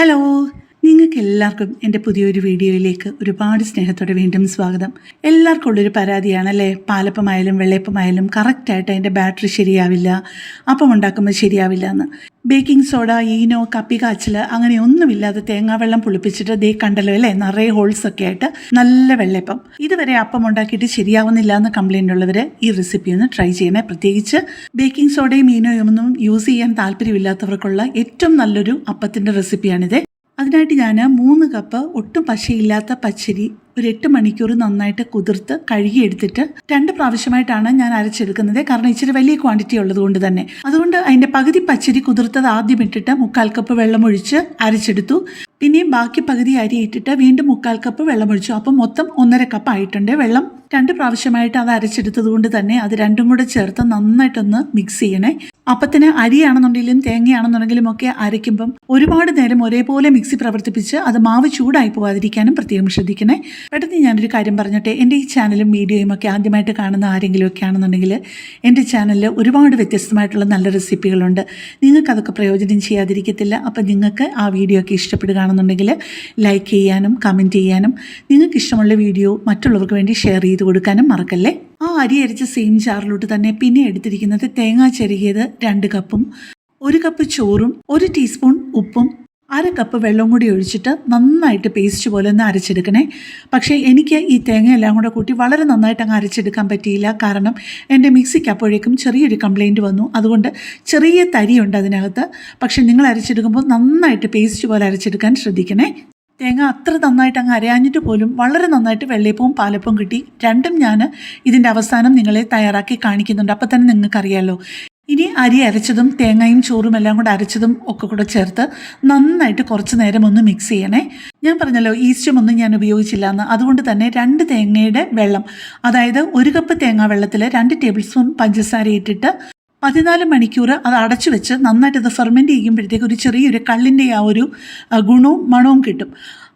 Hello, നിങ്ങൾക്ക് എല്ലാവർക്കും എന്റെ പുതിയൊരു വീഡിയോയിലേക്ക് ഒരുപാട് സ്നേഹത്തോടെ വീണ്ടും സ്വാഗതം. എല്ലാവർക്കും ഉള്ളൊരു പരാതിയാണല്ലേ? പാലപ്പമായാലും വെള്ളയപ്പമായാലും കറക്റ്റായിട്ട് അതിന്റെ ബാറ്ററി ശരിയാവില്ല അപ്പം ഉണ്ടാക്കുമ്പോൾ ശരിയാവില്ല എന്ന് ബേക്കിംഗ് സോഡ ഈനോ കപ്പി കാച്ചിൽ അങ്ങനെ ഒന്നുമില്ലാതെ തേങ്ങാവെള്ളം പുളിപ്പിച്ചിട്ട് ദേ കണ്ടല്ലോ അല്ലേ? നിറയെ ഹോൾസ് ഒക്കെ ആയിട്ട് നല്ല വെള്ളയപ്പം. ഇതുവരെ അപ്പം ഉണ്ടാക്കിയിട്ട് ശരിയാവുന്നില്ല എന്ന് കംപ്ലൈന്റ് ഉള്ളവർ ഈ റെസിപ്പി ഒന്ന് ട്രൈ ചെയ്യണേ പ്രത്യേകിച്ച് ബേക്കിംഗ് സോഡയും ഈനോയും ഒന്നും യൂസ് ചെയ്യാൻ താല്പര്യമില്ലാത്തവർക്കുള്ള ഏറ്റവും നല്ലൊരു അപ്പത്തിന്റെ റെസിപ്പിയാണിത് അതിനായിട്ട് ഞാൻ മൂന്ന് കപ്പ് ഒട്ടും പശയില്ലാത്ത പച്ചരി ഒരു എട്ട് മണിക്കൂർ നന്നായിട്ട് കുതിർത്ത് കഴുകിയെടുത്തിട്ട് രണ്ട് പ്രാവശ്യമായിട്ടാണ് ഞാൻ അരച്ചെടുക്കുന്നത്. കാരണം ഇച്ചിരി വലിയ ക്വാണ്ടിറ്റി ഉള്ളത് കൊണ്ട് തന്നെ. അതുകൊണ്ട് അതിന്റെ പകുതി പച്ചരി കുതിർത്തത് ആദ്യം ഇട്ടിട്ട് മുക്കാൽ കപ്പ് വെള്ളമൊഴിച്ച് അരച്ചെടുത്തു. പിന്നെയും ബാക്കി പകുതി അരി ഇട്ടിട്ട് വീണ്ടും മുക്കാൽ കപ്പ് വെള്ളമൊഴിച്ചു. അപ്പം മൊത്തം ഒന്നര കപ്പ് ആയിട്ടുണ്ട് വെള്ളം രണ്ട് പ്രാവശ്യമായിട്ട് അത് അരച്ചെടുത്തത് കൊണ്ട് തന്നെ അത് രണ്ടും കൂടെ ചേർത്ത് നന്നായിട്ടൊന്ന് മിക്സ് ചെയ്യണേ. അപ്പത്തിന് അരിയാണെന്നുണ്ടെങ്കിലും തേങ്ങയാണെന്നുണ്ടെങ്കിലും ഒക്കെ അരയ്ക്കുമ്പം ഒരുപാട് നേരം ഒരേപോലെ മിക്സി പ്രവർത്തിപ്പിച്ച് അത് മാവ് ചൂടായി പോകാതിരിക്കാനും പ്രത്യേകം ശ്രദ്ധിക്കണേ. പെട്ടെന്ന് ഞാനൊരു കാര്യം പറഞ്ഞോട്ടെ. എന്റെ ഈ ചാനലും വീഡിയോയും ഒക്കെ ആദ്യമായിട്ട് കാണുന്ന ആരെങ്കിലും ഒക്കെ ആണെന്നുണ്ടെങ്കിൽ എന്റെ ചാനലിൽ ഒരുപാട് വ്യത്യസ്തമായിട്ടുള്ള നല്ല റെസിപ്പികളുണ്ട് നിങ്ങൾക്ക് അതൊക്കെ പ്രയോജനം ചെയ്യാതിരിക്കത്തില്ല. അപ്പം നിങ്ങൾക്ക് ആ വീഡിയോ ഒക്കെ ഇഷ്ടപ്പെടുകയാണെന്നുണ്ടെങ്കിൽ ലൈക്ക് ചെയ്യാനും കമന്റ് ചെയ്യാനും നിങ്ങൾക്ക് ഇഷ്ടമുള്ള വീഡിയോ മറ്റുള്ളവർക്ക് വേണ്ടി ഷെയർ ചെയ്ത് കൊടുക്കാനും മറക്കല്ലേ? ആ അരി അരിച്ച സെയിം ജാറിലോട്ട് തന്നെ പിന്നെ എടുത്തിരിക്കുന്നത് തേങ്ങ ചെരുകിയത് രണ്ട് കപ്പും ഒരു കപ്പ് ചോറും ഒരു ടീസ്പൂൺ ഉപ്പും അര കപ്പ് വെള്ളം കൂടി ഒഴിച്ചിട്ട് നന്നായിട്ട് പേസ്റ്റ് പോലെ ഒന്ന് അരച്ചെടുക്കണേ. പക്ഷേ എനിക്ക് ഈ തേങ്ങ എല്ലാം കൂടെ കൂട്ടി വളരെ നന്നായിട്ട് അങ്ങ് അരച്ചെടുക്കാൻ പറ്റിയില്ല. കാരണം എന്റെ മിക്സിക്ക് അപ്പോഴേക്കും ചെറിയൊരു കംപ്ലൈന്റ് വന്നു. അതുകൊണ്ട് ചെറിയ തരിയുണ്ട് അതിനകത്ത്. പക്ഷേ നിങ്ങൾ അരച്ചെടുക്കുമ്പോൾ നന്നായിട്ട് പേസ്റ്റ് പോലെ അരച്ചെടുക്കാൻ ശ്രദ്ധിക്കണേ. തേങ്ങ അത്ര നന്നായിട്ട് അങ്ങ് അരയാഞ്ഞിട്ട് പോലും വളരെ നന്നായിട്ട് വെള്ളയപ്പവും പാലപ്പവും കിട്ടി. രണ്ടും ഞാൻ ഇതിന്റെ അവസാനം നിങ്ങളെ തയ്യാറാക്കി കാണിക്കുന്നുണ്ട്. അപ്പോൾ തന്നെ നിങ്ങൾക്കറിയാമല്ലോ ഇനി അരി അരച്ചതും തേങ്ങയും ചോറും എല്ലാം കൂടെ അരച്ചതും ഒക്കെ കൂടെ ചേർത്ത് നന്നായിട്ട് കുറച്ച് നേരം ഒന്ന് മിക്സ് ചെയ്യണേ. ഞാൻ പറഞ്ഞല്ലോ ഈസ്റ്റും ഒന്നും ഞാൻ ഉപയോഗിച്ചില്ല എന്ന്. അതുകൊണ്ട് തന്നെ രണ്ട് തേങ്ങയുടെ വെള്ളം അതായത് ഒരു കപ്പ് തേങ്ങാ വെള്ളത്തിൽ രണ്ട് ടേബിൾ സ്പൂൺ പഞ്ചസാര ഇട്ടിട്ട് പതിനാല് മണിക്കൂർ അത് അടച്ചു വെച്ച് നന്നായിട്ട് അത് ഫെർമെന്റ് ചെയ്യുമ്പോഴത്തേക്ക് ഒരു ചെറിയൊരു കള്ളിന്റെ ആ ഒരു ഗുണവും മണവും കിട്ടും.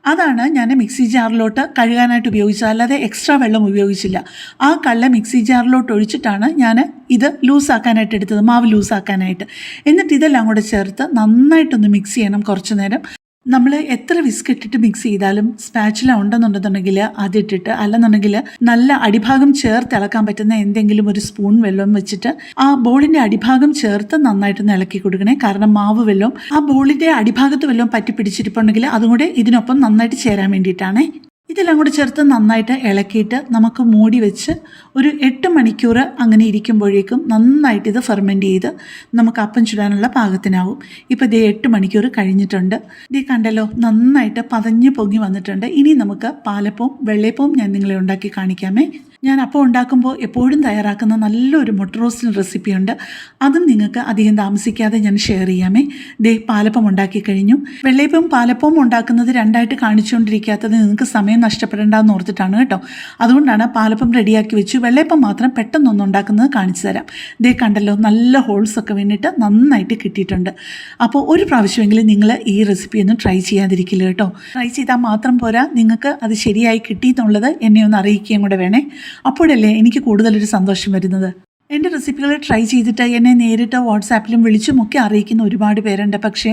അതാണ് ഞാൻ മിക്സി ജാറിലോട്ട് കഴുകാനായിട്ട് ഉപയോഗിച്ചത്. അല്ലാതെ എക്സ്ട്രാ വെള്ളം ഉപയോഗിച്ചില്ല. ആ കള്ള മിക്സി ജാറിലോട്ട് ഒഴിച്ചിട്ടാണ് ഞാൻ ഇത് ലൂസാക്കാനായിട്ട് എടുത്തത് മാവ് ലൂസാക്കാനായിട്ട്. എന്നിട്ട് ഇതെല്ലാം കൂടെ ചേർത്ത് നന്നായിട്ടൊന്ന് മിക്സ് ചെയ്യണം കുറച്ച് നേരം. നമ്മൾ എത്ര വിസ്ക് ഇട്ടിട്ട് മിക്സ് ചെയ്താലും സ്പാച്ചില ഉണ്ടെന്നുണ്ടെന്നുണ്ടെങ്കിൽ അതിട്ടിട്ട് അല്ലെന്നുണ്ടെങ്കിൽ നല്ല അടിഭാഗം ചേർത്ത് ഇളക്കാൻ പറ്റുന്ന എന്തെങ്കിലും ഒരു സ്പൂൺ വെള്ളം വെച്ചിട്ട് ആ ബോളിന്റെ അടിഭാഗം ചേർത്ത് നന്നായിട്ട് ഇളക്കി കൊടുക്കണേ. കാരണം മാവ് വെള്ളം ആ ബോളിന്റെ അടിഭാഗത്ത് വെള്ളം പറ്റി പിടിച്ചിരിപ്പുണ്ടെങ്കിൽ അതും കൂടെ ഇതിനൊപ്പം നന്നായിട്ട് ചേരാൻ വേണ്ടിയിട്ടാണ്. ഇതെല്ലാം കൂടി ചേർത്ത് നന്നായിട്ട് ഇളക്കിയിട്ട് നമുക്ക് മൂടി വെച്ച് ഒരു എട്ട് മണിക്കൂർ അങ്ങനെ ഇരിക്കുമ്പോഴേക്കും നന്നായിട്ട് ഇത് ഫെർമെന്റ് ചെയ്ത് നമുക്ക് അപ്പം ചുടാനുള്ള പാകത്തിനാവും. ഇപ്പോൾ ഇതേ എട്ട് മണിക്കൂർ കഴിഞ്ഞിട്ടുണ്ട്. ദേ കണ്ടല്ലോ നന്നായിട്ട് പതഞ്ഞ് പൊങ്ങി വന്നിട്ടുണ്ട്. ഇനി നമുക്ക് പാലപ്പവും വെള്ളയപ്പവും ഞാൻ നിങ്ങളെ ഉണ്ടാക്കി കാണിക്കാമേ. ഞാൻ അപ്പോൾ ഉണ്ടാക്കുമ്പോൾ എപ്പോഴും തയ്യാറാക്കുന്ന നല്ലൊരു മുട്ട റോസ്റ്റിന് റെസിപ്പിയുണ്ട്. അതും നിങ്ങൾക്ക് അധികം താമസിക്കാതെ ഞാൻ ഷെയർ ചെയ്യാമേ. ദേ പാലപ്പം ഉണ്ടാക്കി കഴിഞ്ഞു. വെള്ളയപ്പവും പാലപ്പവും ഉണ്ടാക്കുന്നത് രണ്ടായിട്ട് കാണിച്ചുകൊണ്ടിരിക്കാത്തത് നിങ്ങൾക്ക് സമയം നഷ്ടപ്പെടേണ്ടെന്ന് ഓർത്തിട്ടാണ് കേട്ടോ. അതുകൊണ്ടാണ് പാലപ്പം റെഡിയാക്കി വെച്ചു. വെള്ളയപ്പം മാത്രം പെട്ടെന്നൊന്ന് ഉണ്ടാക്കുന്നത് കാണിച്ചു തരാം. ദേ കണ്ടല്ലോ നല്ല ഹോൾസ് ഒക്കെ വേണ്ടിയിട്ട് നന്നായിട്ട് കിട്ടിയിട്ടുണ്ട്. അപ്പോൾ ഒരു പ്രാവശ്യമെങ്കിലും നിങ്ങൾ ഈ റെസിപ്പി ഒന്നും ട്രൈ ചെയ്യാതിരിക്കില്ല കേട്ടോ. ട്രൈ ചെയ്താൽ മാത്രം പോരാ നിങ്ങൾക്ക് അത് ശരിയായി കിട്ടി എന്നുള്ളത് എന്നെ ഒന്ന് അറിയിക്കുകയും കൂടെ വേണേ. അപ്പോഴല്ലേ എനിക്ക് കൂടുതലൊരു സന്തോഷം വരുന്നത്? എന്റെ റെസിപ്പികൾ ട്രൈ ചെയ്തിട്ട് എന്നെ നേരിട്ട് വാട്സാപ്പിലും വിളിച്ചും ഒക്കെ അറിയിക്കുന്ന ഒരുപാട് പേരുണ്ട്. പക്ഷേ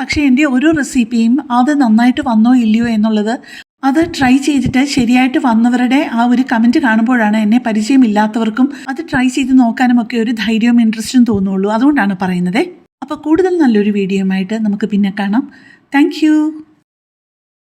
പക്ഷേ എന്റെ ഒരു റെസിപ്പിയും അത് നന്നായിട്ട് വന്നോ ഇല്ലയോ എന്നുള്ളത് അത് ട്രൈ ചെയ്തിട്ട് ശരിയായിട്ട് വന്നവരുടെ ആ ഒരു കമന്റ് കാണുമ്പോഴാണ് എന്നെ പരിചയമില്ലാത്തവർക്കും അത് ട്രൈ ചെയ്ത് നോക്കാനും ഒക്കെ ഒരു ധൈര്യവും ഇൻട്രസ്റ്റും തോന്നുള്ളൂ. അതുകൊണ്ടാണ് പറയുന്നത്. അപ്പോൾ കൂടുതൽ നല്ലൊരു വീഡിയോയുമായിട്ട് നമുക്ക് പിന്നെ കാണാം. താങ്ക്